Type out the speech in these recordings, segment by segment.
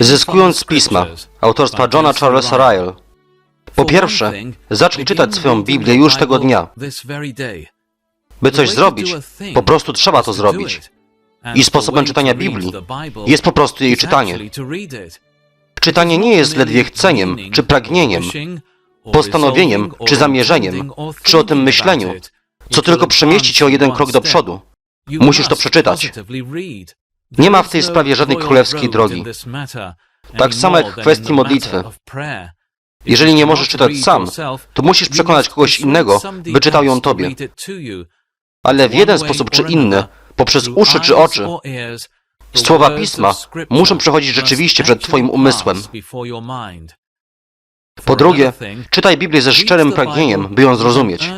Zyskując z pisma autorstwa Johna Charlesa Ryle, po pierwsze, zacznij czytać swoją Biblię już tego dnia. By coś zrobić, po prostu trzeba to zrobić. I sposobem czytania Biblii jest po prostu jej czytanie. Czytanie nie jest ledwie chceniem czy pragnieniem, postanowieniem czy zamierzeniem, czy o tym myśleniu, co tylko przemieści cię o jeden krok do przodu. Musisz to przeczytać. Nie ma w tej sprawie żadnej królewskiej drogi. Tak samo jak w kwestii modlitwy. Jeżeli nie możesz czytać sam, to musisz przekonać kogoś innego, by czytał ją tobie. Ale w jeden sposób czy inny, poprzez uszy czy oczy, słowa pisma muszą przechodzić rzeczywiście przed Twoim umysłem. Po drugie, czytaj Biblię ze szczerym pragnieniem, by ją zrozumieć.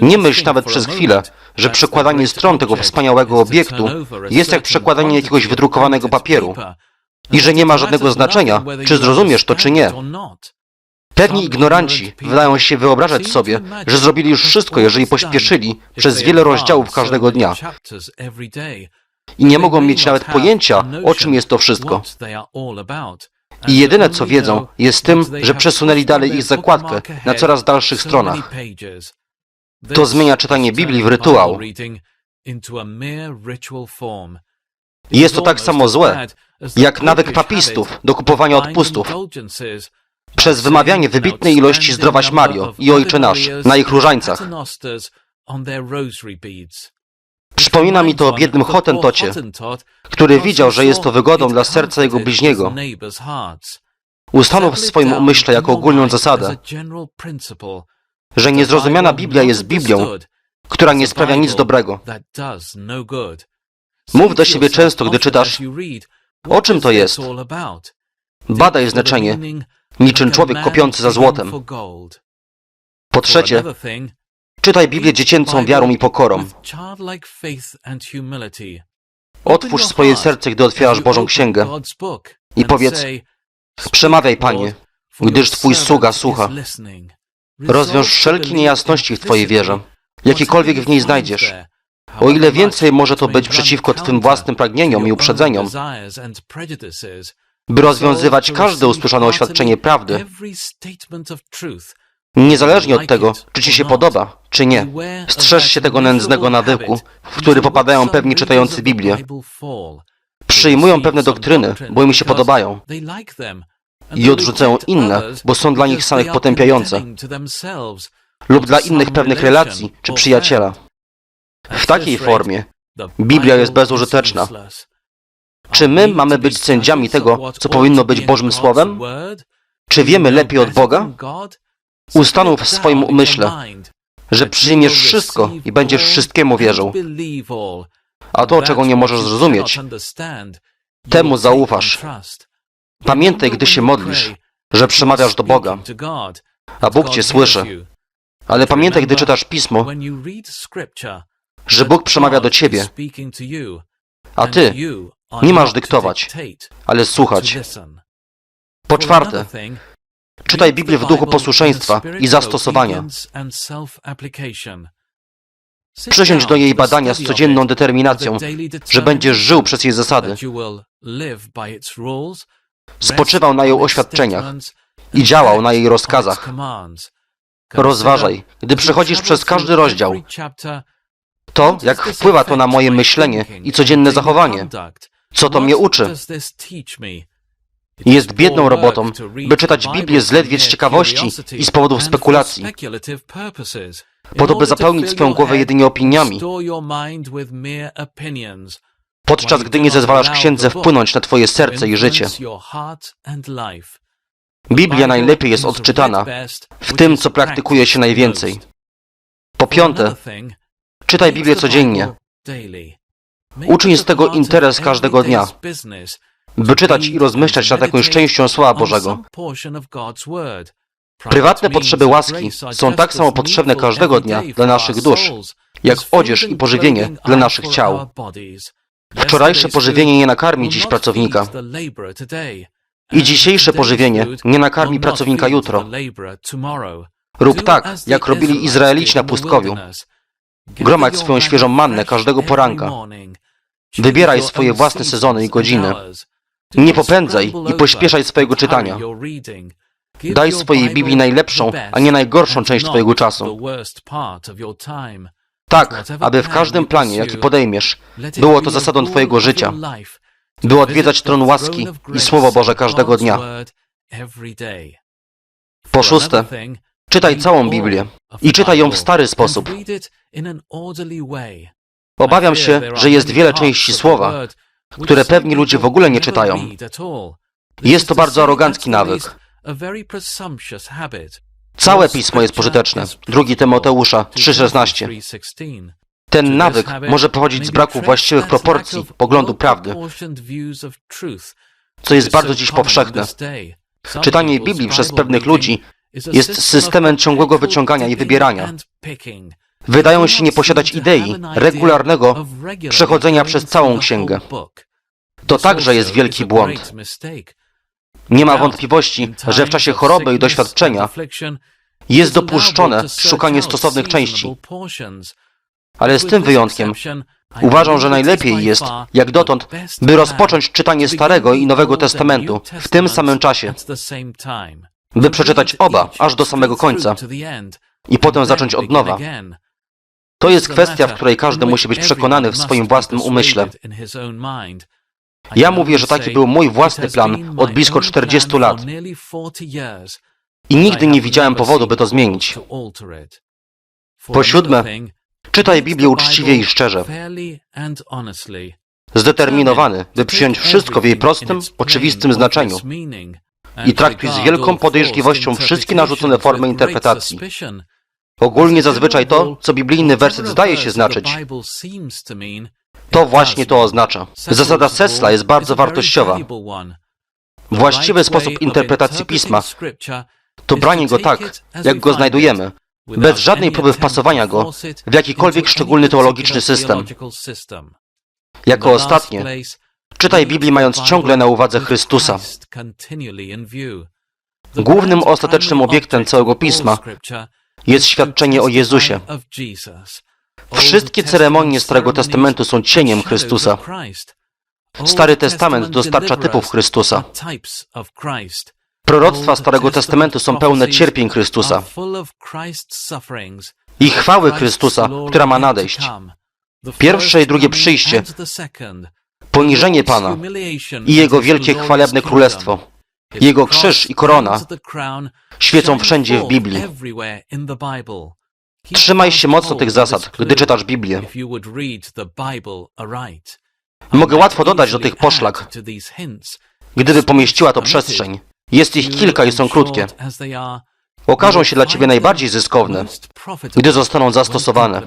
Nie myśl nawet przez chwilę, że przekładanie stron tego wspaniałego obiektu jest jak przekładanie jakiegoś wydrukowanego papieru. I że nie ma żadnego znaczenia, czy zrozumiesz to, czy nie. Pewni ignoranci wydają się wyobrażać sobie, że zrobili już wszystko, jeżeli pośpieszyli przez wiele rozdziałów każdego dnia. i nie mogą mieć nawet pojęcia, o czym jest to wszystko. I jedyne co wiedzą jest tym, że przesunęli dalej ich zakładkę na coraz dalszych stronach. To zmienia czytanie Biblii w rytuał. Jest to tak samo złe, jak nawyk papistów do kupowania odpustów przez wymawianie wybitnej ilości zdrowaś Mario i Ojcze Nasz na ich różańcach. Przypomina mi to o biednym Hotentocie, który widział, że jest to wygodą dla serca jego bliźniego. Ustanów w swoim umyśle jako ogólną zasadę, że niezrozumiana Biblia jest Biblią, która nie sprawia nic dobrego. Mów do siebie często, gdy czytasz, o czym to jest. Badaj znaczenie, niczym człowiek kopiący za złotem. Po trzecie, czytaj Biblię dziecięcą wiarą i pokorą. Otwórz swoje serce, gdy otwierasz Bożą Księgę i powiedz, przemawiaj, Panie, gdyż Twój sługa słucha. Rozwiąż wszelkie niejasności w Twojej wierze, jakiekolwiek w niej znajdziesz. O ile więcej może to być przeciwko Twym własnym pragnieniom i uprzedzeniom, by rozwiązywać każde usłyszane oświadczenie prawdy, niezależnie od tego, czy Ci się podoba, czy nie. Strzeż się tego nędznego nawyku, w który popadają pewni czytający Biblię. Przyjmują pewne doktryny, bo im się podobają i odrzucają inne, bo są dla nich samych potępiające lub dla innych pewnych relacji czy przyjaciela. W takiej formie Biblia jest bezużyteczna. Czy my mamy być sędziami tego, co powinno być Bożym Słowem? Czy wiemy lepiej od Boga? Ustanów w swoim umyśle, że przyjmiesz wszystko i będziesz wszystkiemu wierzył. A to, czego nie możesz zrozumieć, temu zaufasz. Pamiętaj, gdy się modlisz, że przemawiasz do Boga, a Bóg cię słyszy. Ale pamiętaj, gdy czytasz Pismo, że Bóg przemawia do ciebie, a ty nie masz dyktować, ale słuchać. Po czwarte, czytaj Biblię w duchu posłuszeństwa i zastosowania. Przysiądź do jej badania z codzienną determinacją, że będziesz żył przez jej zasady, spoczywał na jej oświadczeniach i działał na jej rozkazach. Rozważaj, gdy przechodzisz przez każdy rozdział, to, jak wpływa to na moje myślenie i codzienne zachowanie. Co to mnie uczy? Jest biedną robotą, by czytać Biblię zledwie z ciekawości i z powodów spekulacji, po to, by zapełnić swoją głowę jedynie opiniami, podczas gdy nie zezwalasz księdze wpłynąć na twoje serce i życie. Biblia najlepiej jest odczytana w tym, co praktykuje się najwięcej. Po piąte, czytaj Biblię codziennie. Uczyń z tego interes każdego dnia, by czytać i rozmyślać nad jakąś częścią Słowa Bożego. Prywatne potrzeby łaski są tak samo potrzebne każdego dnia dla naszych dusz, jak odzież i pożywienie dla naszych ciał. Wczorajsze pożywienie nie nakarmi dziś pracownika. I dzisiejsze pożywienie nie nakarmi pracownika jutro. Rób tak, jak robili Izraelici na pustkowiu. Gromadź swoją świeżą mannę każdego poranka. Wybieraj swoje własne sezony i godziny. Nie popędzaj i pośpieszaj swojego czytania. Daj swojej Biblii najlepszą, a nie najgorszą część Twojego czasu. Tak, aby w każdym planie, jaki podejmiesz, było to zasadą Twojego życia, by odwiedzać tron łaski i Słowo Boże każdego dnia. Po szóste, czytaj całą Biblię i czytaj ją w stary sposób. Obawiam się, że jest wiele części słowa, które pewni ludzie w ogóle nie czytają. Jest to bardzo arogancki nawyk. Całe pismo jest pożyteczne. 2 Tymoteusza 3,16. Ten nawyk może pochodzić z braku właściwych proporcji poglądu prawdy, co jest bardzo dziś powszechne. Czytanie Biblii przez pewnych ludzi jest systemem ciągłego wyciągania i wybierania. Wydają się nie posiadać idei regularnego przechodzenia przez całą księgę. To także jest wielki błąd. Nie ma wątpliwości, że w czasie choroby i doświadczenia jest dopuszczone szukanie stosownych części. Ale z tym wyjątkiem uważam, że najlepiej jest, jak dotąd, by rozpocząć czytanie Starego i Nowego Testamentu w tym samym czasie, by przeczytać oba aż do samego końca i potem zacząć od nowa. To jest kwestia, w której każdy musi być przekonany w swoim własnym umyśle. Ja mówię, że taki był mój własny plan od blisko 40 lat. i nigdy nie widziałem powodu, by to zmienić. Po siódme, czytaj Biblię uczciwie i szczerze, zdeterminowany, by przyjąć wszystko w jej prostym, oczywistym znaczeniu i traktuj z wielką podejrzliwością wszystkie narzucone formy interpretacji. Ogólnie zazwyczaj to, co biblijny werset zdaje się znaczyć, to właśnie to oznacza. Zasada Sesla jest bardzo wartościowa. Właściwy sposób interpretacji pisma to branie go tak, jak go znajdujemy, bez żadnej próby wpasowania go w jakikolwiek szczególny teologiczny system. Jako ostatnie, czytaj Biblię mając ciągle na uwadze Chrystusa. Głównym ostatecznym obiektem całego pisma jest świadczenie o Jezusie. Wszystkie ceremonie Starego Testamentu są cieniem Chrystusa. Stary Testament dostarcza typów Chrystusa. Proroctwa Starego Testamentu są pełne cierpień Chrystusa i chwały Chrystusa, która ma nadejść. Pierwsze i drugie przyjście, poniżenie Pana i Jego wielkie chwalebne królestwo, Jego krzyż i korona świecą wszędzie w Biblii. Trzymaj się mocno tych zasad, gdy czytasz Biblię. Mogę łatwo dodać do tych poszlak, gdyby pomieściła to przestrzeń. Jest ich kilka i są krótkie. Okażą się dla Ciebie najbardziej zyskowne, gdy zostaną zastosowane.